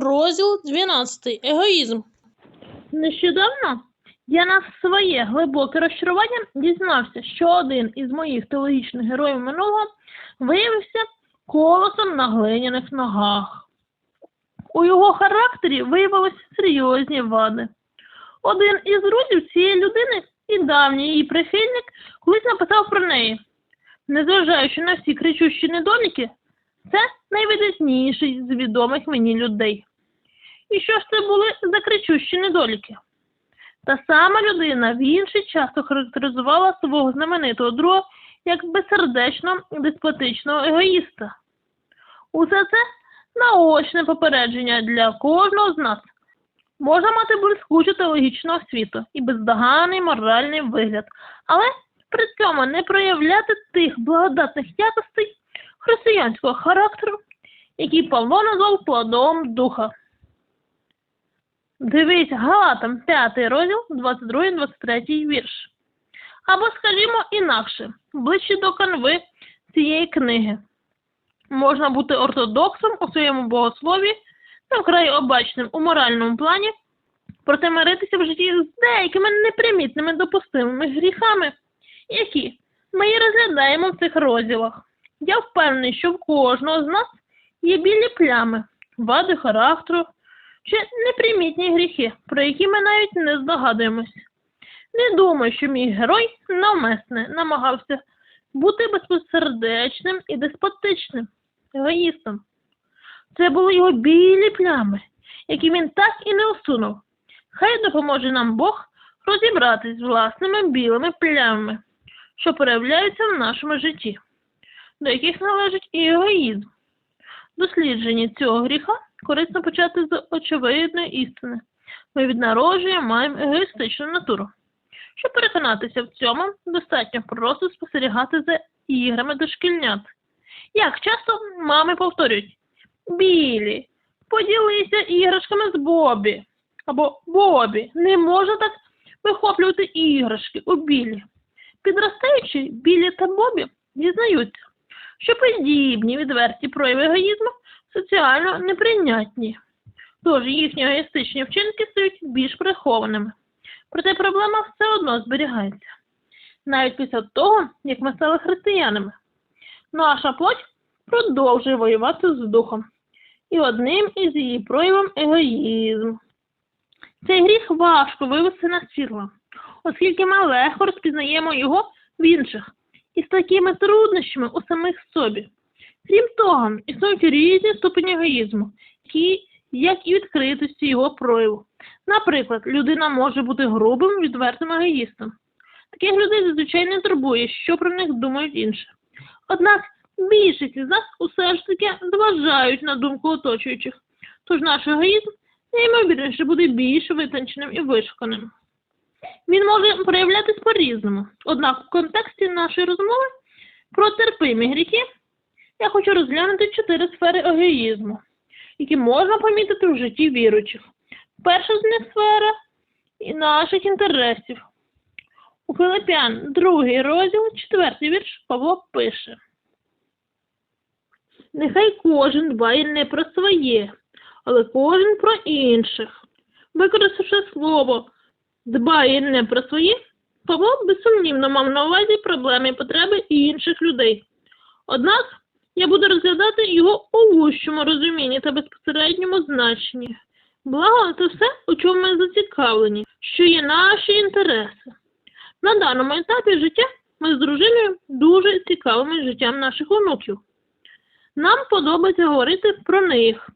Розділ 12. Егоїзм. Нещодавно я на своє глибоке розчарування дізнався, що один із моїх теологічних героїв минулого виявився колосом на глиняних ногах. У його характері виявилися серйозні вади. Один із друзів цієї людини і давній її прихильник колись написав про неї. Незважаючи на всі кричущі недоліки, це найвидатніший з відомих мені людей. І що ж це були за кричущі недоліки? Та сама людина в інший час охарактеризувала свого знаменитого друга як безсердечно деспотичного егоїста. Усе це наочне попередження для кожного з нас. Можна мати блискучу теологічну освіту і бездоганний моральний вигляд, але при цьому не проявляти тих благодатних якостей християнського характеру, який Павло плодом духа. Дивись Галатам 5 розділ, 22-23 вірш. Або, скажімо, інакше, ближче до канви цієї книги. Можна бути ортодоксом у своєму богослові та вкрай обачним у моральному плані, проте миритися в житті з деякими непримітними допустимими гріхами, які ми і розглядаємо в цих розділах. Я впевнений, що в кожного з нас є білі плями, вади характеру чи непримітні гріхи, про які ми навіть не здогадуємось. Не думаю, що мій герой навмисне намагався бути безпосередечним і деспотичним егоїстом. Це були його білі плями, які він так і не усунув. Хай допоможе нам Бог розібратись з власними білими плямами, що проявляються в нашому житті, до яких належить і егоїзм. Дослідження цього гріха корисно почати з очевидної істини. Ми від народження маємо егоїстичну натуру. Щоб переконатися в цьому, достатньо просто спостерігати за іграми дошкільнят. Як часто мами повторюють Білі, поділися іграшками з Бобі. Або Бобі, не можна так вихоплювати іграшки у білі. Підростаючи, білі та Бобі дізнаються, що подібні відверті прояви егоїзму соціально неприйнятні. Тож їхні егоїстичні вчинки стають більш прихованими. Проте проблема все одно зберігається. Навіть після того, як ми стали християнами. Наша плоть продовжує воювати з духом. І одним із її проявом егоїзм. Цей гріх важко вивести на світло, оскільки ми легко розпізнаємо його в інших і з такими труднощами у самих собі. Крім того, існують різні ступені егоїзму, які, як і відкритості його прояву. Наприклад, людина може бути грубим, відвертим егоїстом. Таких людей зазвичай не турбує, що про них думають інші. Однак більшість із нас усе ж таки зважають на думку оточуючих, тож наш егоїзм неймовірніше буде більш витонченим і вишуканим. Він може проявлятись по-різному, однак в контексті нашої розмови про терпимі гріхи я хочу розглянути чотири сфери егоїзму, які можна помітити в житті віруючих. Перша з них сфера наших інтересів. У Филип'ян, другий розділ, четвертий вірш Павло пише. Нехай кожен дбає не про своє, але кожен про інших. Використавши слово дбає не про своє, Павло безсумнівно мав на увазі проблеми і потреби інших людей. Однак я буду розглядати його у вущому розумінні та безпосередньому значенні. Благо це все, у чому ми зацікавлені, що є наші інтереси. На даному етапі життя ми з дружиною дуже цікавими життям наших онуків. Нам подобається говорити про них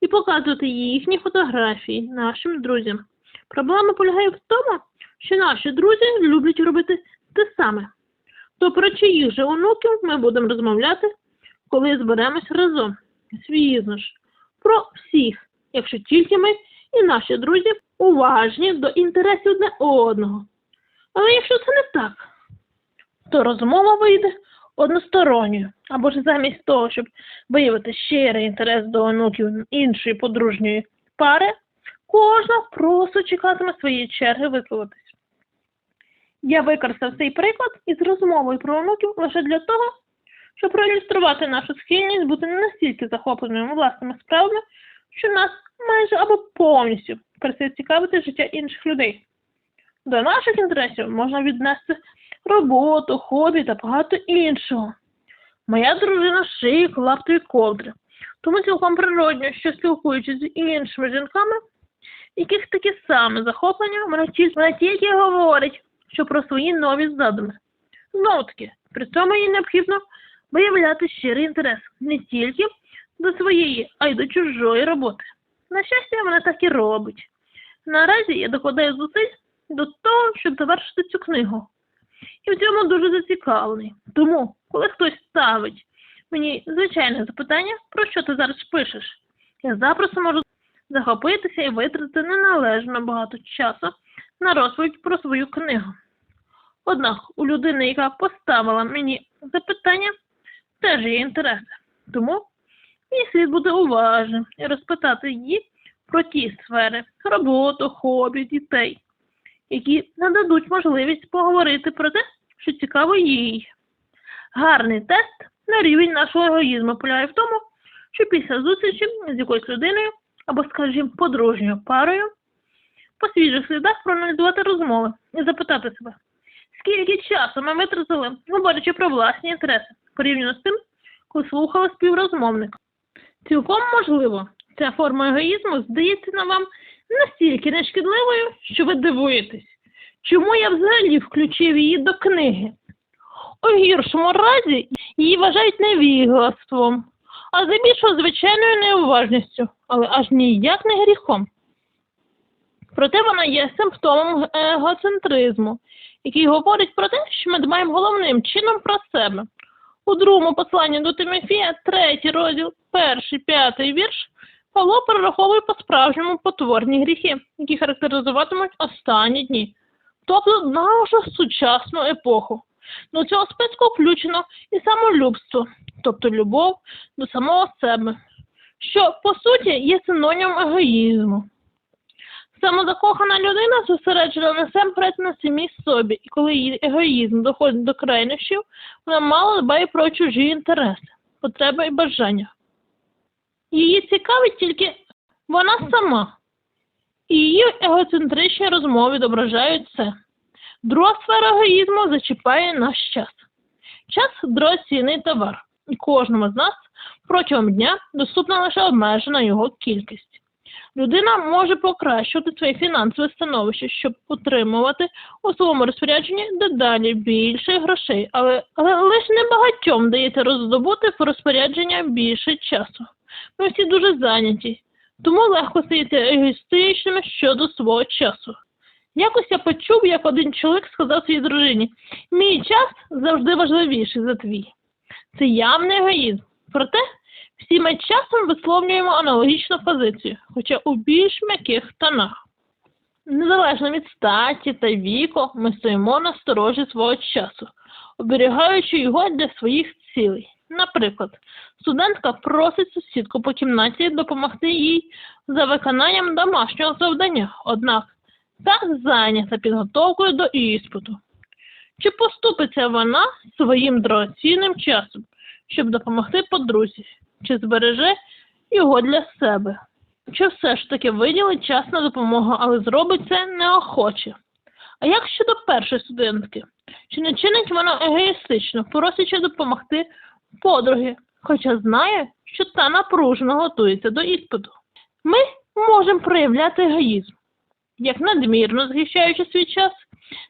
і показувати їхні фотографії нашим друзям. Проблема полягає в тому, що наші друзі люблять робити те саме. То про чиїх же онуків ми будемо розмовляти, коли зберемось разом. Звісно ж, про всіх, якщо тільки ми і наші друзі уважні до інтересів одне одного. Але якщо це не так, то розмова вийде односторонньою, або ж замість того, щоб виявити щирий інтерес до онуків іншої подружньої пари, кожна просто чекатиме своєї черги висловитись. Я використав цей приклад із розмовою про онуків лише для того, щоб проілюструвати нашу схильність бути не настільки захопленими власними справами, що нас майже або повністю перестає цікавити життя інших людей. До наших інтересів можна віднести роботу, хобі та багато іншого. Моя дружина шиє клаптові ковдри, тому цілком природньо, що спілкуючись з іншими жінками, яких такі самі захоплення, вона тільки говорить, що про свої нові задуми. Знову таки, при цьому їй необхідно виявляти щирий інтерес не тільки до своєї, а й до чужої роботи. На щастя, вона так і робить. Наразі я докладаю зусиль до того, щоб завершити цю книгу. І в цьому дуже зацікавлений. Тому, коли хтось ставить мені звичайне запитання, про що ти зараз пишеш, я запросто можу захопитися і витратити неналежно багато часу на розповідь про свою книгу. Однак у людини, яка поставила мені запитання, теж є інтереси. Тому мені слід бути уважним і розпитати її про ті сфери роботу, хобі, дітей, які нададуть можливість поговорити про те, що цікаво їй. Гарний тест на рівень нашого егоїзму полягає в тому, що після зустрічі з якоюсь людиною або, скажімо, подружньою парою по свіжих слідах проаналізувати розмови і запитати себе, скільки часу ми витратили, говорячи про власні інтереси, порівняно з тим, коли слухали співрозмовника. Цілком можливо, ця форма егоїзму здається на вам настільки нешкідливою, що ви дивуєтесь, чому я взагалі включив її до книги. У гіршому разі її вважають невіглаством, а здебільшого звичайною неуважністю, але аж ніяк не гріхом. Проте вона є симптомом егоцентризму, який говорить про те, що ми дбаємо головним чином про себе. У другому посланні до Тимофія, третій розділ, перший, п'ятий вірш, Павло перераховує по-справжньому потворні гріхи, які характеризуватимуть останні дні, тобто нашу сучасну епоху. До цього списку включено і самолюбство, тобто любов до самого себе, що по суті є синонімом егоїзму. Самозакохана людина зосереджена насамперед на самій собі, і коли її егоїзм доходить до крайнощів, вона мало дбає про чужі інтереси, потреби і бажання. Її цікавить тільки вона сама, і її егоцентричні розмови відображають це. Друга сфера егоїзму зачіпає наш час. Час дорогоцінний товар, і кожному з нас протягом дня доступна лише обмежена його кількість. Людина може покращувати своє фінансове становище, щоб утримувати у своєму розпорядженні дедалі більше грошей, але, але лише небагатьом вдається роздобути в розпорядження більше часу. Ми всі дуже зайняті, тому легко стаєте егоїстичними щодо свого часу. Якось я почув, як один чоловік сказав своїй дружині, мій час завжди важливіший за твій. Це явний егоїзм. Проте всі ми часом висловлюємо аналогічну позицію, хоча у більш м'яких тонах. Незалежно від статі та віку, ми стоїмо на сторожі свого часу, оберігаючи його для своїх цілей. Наприклад, студентка просить сусідку по кімнаті допомогти їй за виконанням домашнього завдання, однак та зайнята підготовкою до іспиту. Чи поступиться вона своїм дорогоцінним часом, щоб допомогти подрузі, чи збереже його для себе? Чи все ж таки виділить час на допомогу, але зробить це неохоче? А як щодо першої студентки? Чи не чинить вона егоїстично, просячи допомогти подруги, хоча знає, що та напружено готується до іспиту? Ми можемо проявляти егоїзм, як надмірно захищаючи свій час,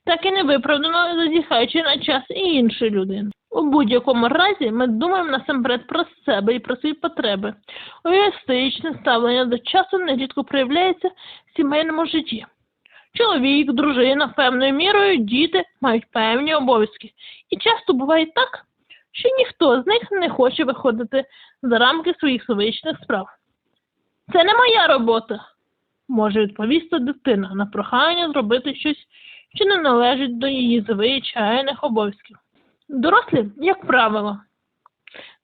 так і невиправдано зазіхаючи на час і іншої людини. У будь-якому разі ми думаємо насамперед про себе і про свої потреби. Егоїстичне ставлення до часу нерідко проявляється в сімейному житті. Чоловік, дружина, певною мірою діти мають певні обов'язки. І часто буває так, що ніхто з них не хоче виходити за рамки своїх звичних справ. Це не моя робота, може відповісти дитина на прохання зробити щось, що не належить до її звичайних обов'язків. Дорослі, як правило,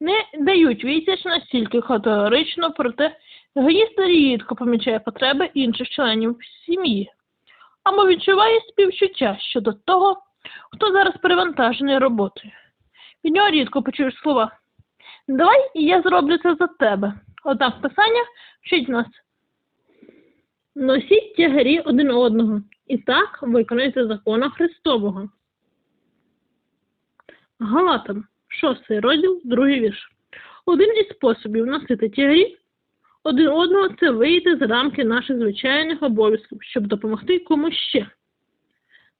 не дають відсіч настільки категорично, проте егоїст рідко помічає потреби інших членів сім'ї або відчуває співчуття щодо того, хто зараз перевантажений роботою. Від нього рідко почуєш слова Давай я зроблю це за тебе. Однак писання вчить нас. Носіть тягарі один одного. І так виконуйте закона Христового. Галатам, шостий розділ, другий вірш. Один із способів носити тягарі один одного це вийти з рамки наших звичайних обов'язків, щоб допомогти комусь ще.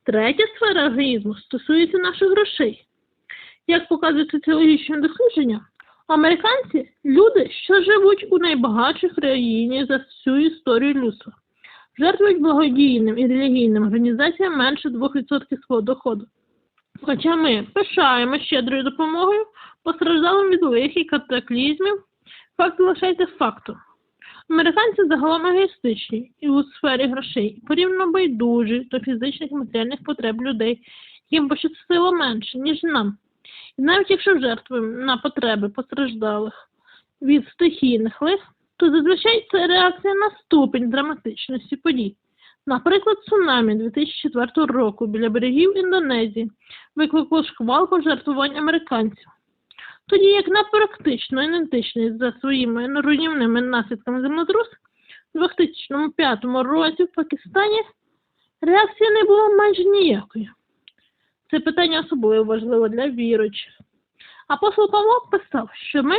Третя сфера егоїзму стосується наших грошей. Як показує соціологічне дослідження, американці люди, що живуть у найбагатшій країні за всю історію людства, жертвують благодійним і релігійним організаціям менше 2% свого доходу. Хоча ми пишаємо щедрою допомогою постраждалим від лих і катаклізмів, факт залишається фактом. Американці загалом егоїстичні і у сфері грошей порівняно байдужі до фізичних і матеріальних потреб людей, їм пощастило менше, ніж нам. І навіть якщо жертвуємо на потреби постраждалих від стихійних лих, то зазвичай це реакція на ступінь драматичності подій. Наприклад, цунамі 2004 року біля берегів Індонезії викликало шквал пожертвувань американців. Тоді як на практично ідентичний за своїми руйнівними наслідками землетрус у 2005 році в Пакистані реакція не була майже ніякою. Це питання особливо важливе для віруючих. Апостол Павло писав, що ми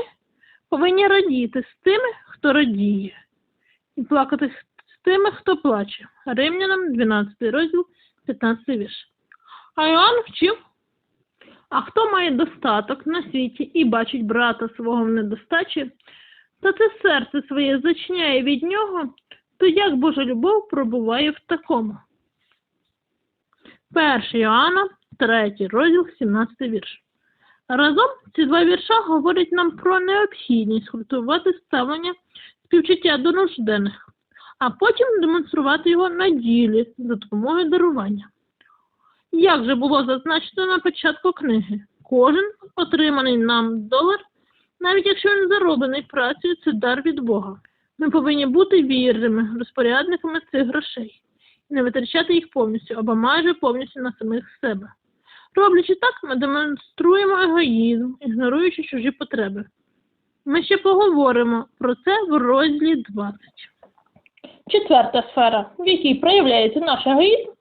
повинні радіти з тими, хто радіє, і плакати з тими, хто плаче. Римлянам 12 розділ, 15 вірш. А Іоанн вчив а хто має достаток на світі і бачить брата свого в недостачі, та це серце своє зачиняє від нього, то як Божа любов пробуває в такому? 1 Іоанна, 3 розділ, 17 вірш. Разом ці два вірша говорять нам про необхідність культувати ставлення співчуття до нужденних, а потім демонструвати його на ділі за допомогою дарування. Як же було зазначено на початку книги, кожен отриманий нам долар, навіть якщо він зароблений працею, це дар від Бога. Ми повинні бути вірними розпорядниками цих грошей і не витрачати їх повністю або майже повністю на самих себе. Роблячи так, ми демонструємо егоїзм, ігноруючи чужі потреби. Ми ще поговоримо про це в розділі 20. Четверта сфера, в якій проявляється наш егоїзм,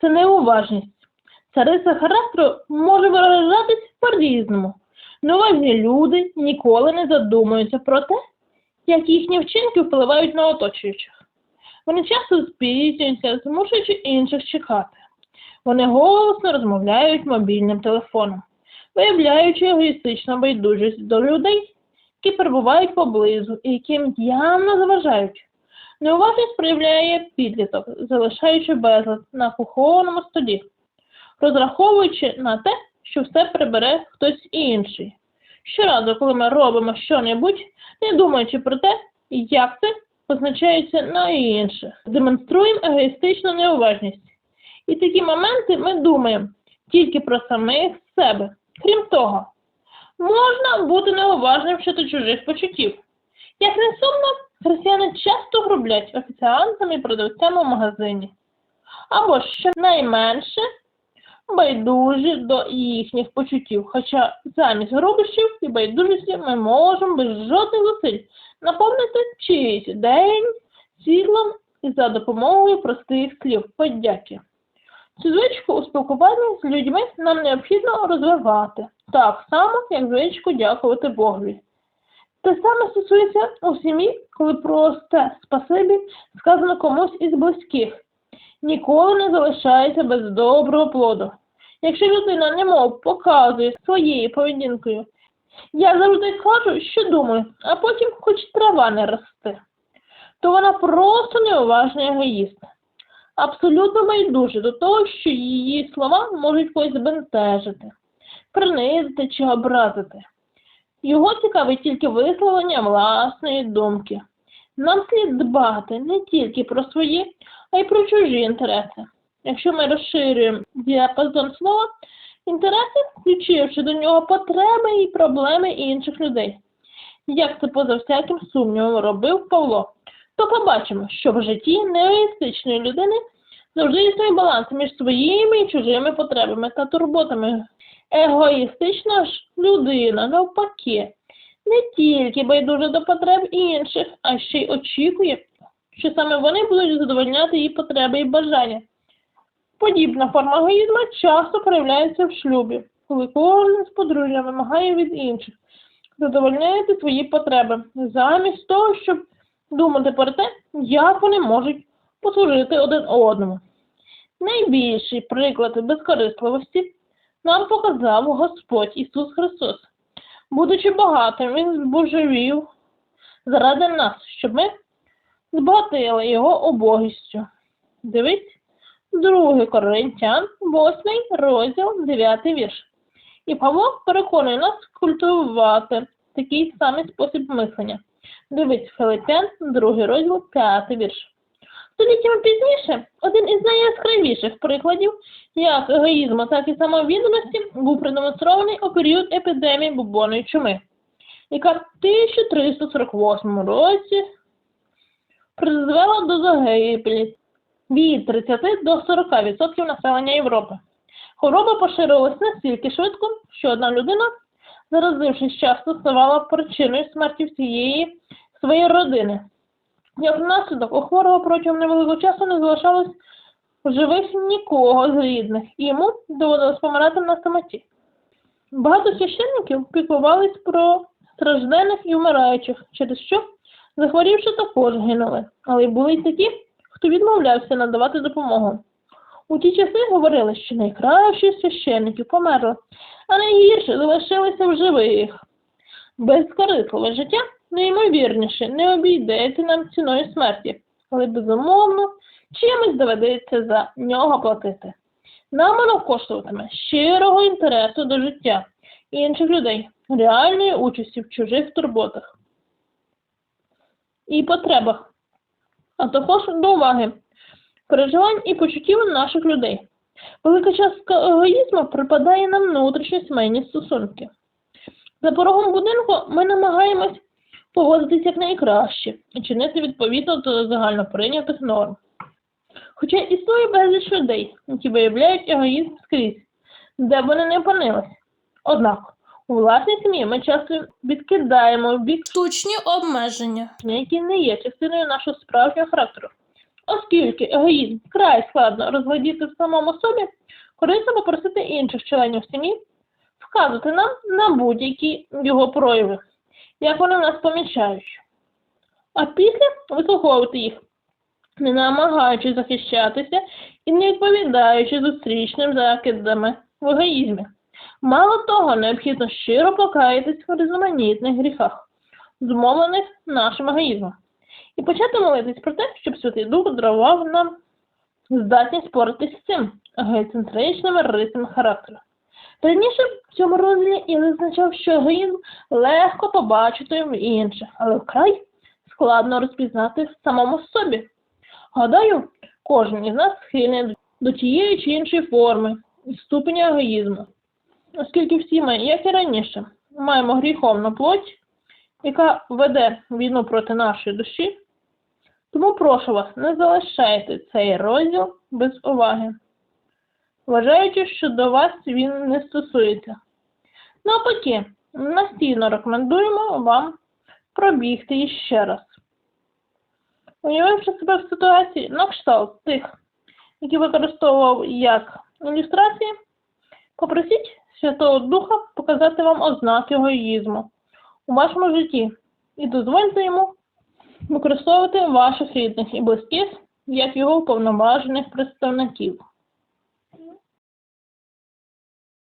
це неуважність. Ця риса характеру може виражатись по-різному. Неуважні люди ніколи не задумуються про те, як їхні вчинки впливають на оточуючих. Вони часто спізнюються, змушуючи інших чекати. Вони голосно розмовляють мобільним телефоном, виявляючи егоїстичну байдужість до людей, які перебувають поблизу і яким явно заважають. Неуважність проявляє підліток, залишаючи безлад на кухонному столі розраховуючи на те, що все прибере хтось інший. Щоразу, коли ми робимо щонебудь, не думаючи про те, як це позначається на інших, демонструємо егоїстичну неуважність. І такі моменти ми думаємо тільки про самих себе. Крім того, можна бути неуважним щодо чужих почуттів. Як не сумно, християни часто грублять офіціантами і продавцями в магазині. Або щонайменше байдужі до їхніх почуттів, хоча замість грубощів і байдужості ми можемо без жодних зусиль наповнити чийсь день світлом і за допомогою простих слів подяки. Цю звичку у спілкуванні з людьми нам необхідно розвивати, так само, як звичку дякувати Богові. Те саме стосується у сім'ї, коли просте спасибі сказано комусь із близьких ніколи не залишається без доброго плоду. Якщо людина немов показує своєю поведінкою, я завжди кажу, що думаю, а потім хоч трава не росте, то вона просто неуважний егоїст. Абсолютно байдуже до того, що її слова можуть когось збентежити, принизити чи образити. Його цікавить тільки висловлення власної думки. Нам слід дбати не тільки про свої, а й про чужі інтереси. Якщо ми розширюємо діапазон слова, інтереси, включивши до нього потреби і проблеми інших людей, як це поза всяким сумнівом робив Павло, то побачимо, що в житті неегоїстичної людини завжди існує баланс між своїми і чужими потребами та турботами. Егоїстична ж людина, навпаки, не тільки байдуже до потреб інших, а ще й очікує, що саме вони будуть задовольняти її потреби і бажання. Подібна форма егоїзму часто проявляється в шлюбі, коли кожен з подружжя вимагає від інших задовольняти свої потреби, замість того, щоб думати про те, як вони можуть послужити один одному. Найбільший приклад безкорисливості нам показав Господь Ісус Христос. Будучи багатим, Він збожевів заради нас, щоб ми збагатили Його обогістю. Дивись, 2 Коринтян, 8 розділ, 9 вірш. І Павло переконує нас культивувати такий самий спосіб мислення. Дивись, Филиппян, 2 розділ, 5 вірш. Століттями пізніше один із найяскравіших прикладів як егоїзму, так і самовідданості був продемонстрований у період епідемії бубонної чуми, яка в 1348 році призвела до загибелі від 30 до 40% населення Європи. Хвороба поширилась настільки швидко, що одна людина, заразившись часто, ставала причиною смерті всієї своєї родини. Як наслідок, у хворого протягом невеликого часу не залишалось живих нікого з рідних, і йому доводилось помирати на самоті. Багато священників піклувались про страждених і вмираючих, через що, захворівши, також гинули, але й були й такі, хто відмовлявся надавати допомогу. У ті часи говорили, що найкращі священників померли, а найгірші залишилися в живих. Безкорисливе життя неймовірніше не обійдеться нам ціною смерті, але безумовно чимось доведеться за нього платити. Нам воно коштуватиме щирого інтересу до життя інших людей, реальної участі в чужих турботах і потребах, а також до уваги, переживань і почуттів наших людей. Велика частка егоїзму припадає на внутрішні сімейні стосунки. За порогом будинку ми намагаємось поводитись якнайкраще і чинити відповідно до загально прийнятих норм. Хоча існує безліч людей, які виявляють егоїзм скрізь, де б вони не опинились. Однак у власній сім'ї ми часто відкидаємо в бік Штучні обмеження. які не є частиною нашого справжнього характеру. Оскільки егоїзм вкрай складно розглядіти в самому собі, корисно попросити інших членів сім'ї вказувати нам на будь-які його прояви, як вони нас помічають. А після вислуховувати їх, не намагаючись захищатися і не відповідаючи зустрічним закидами в егоїзмі. Мало того, необхідно щиро покаятись в різноманітних гріхах, змовлених нашим егоїзмом, і почати молитись про те, щоб Святий Дух дарував нам здатність споритись з цим егоцентричними рисами характеру. Раніше в цьому розділі я визначав, що егоїзм легко побачити в інших, але вкрай складно розпізнати в самому собі. Гадаю, кожен із нас схильний до тієї чи іншої форми і ступеня егоїзму, оскільки всі ми, як і раніше, маємо гріховну плоть, яка веде війну проти нашої душі, тому прошу вас, не залишайте цей розділ без уваги, вважаючи, що до вас він не стосується. Навпаки, настійно рекомендуємо вам пробігти іще раз. Уявивши себе в ситуації на кшталт тих, які використовував як ілюстрації, попросіть Святого Духа показати вам ознаки егоїзму у вашому житті і дозвольте йому використовувати ваших рідних і близьких як його уповноважених представників.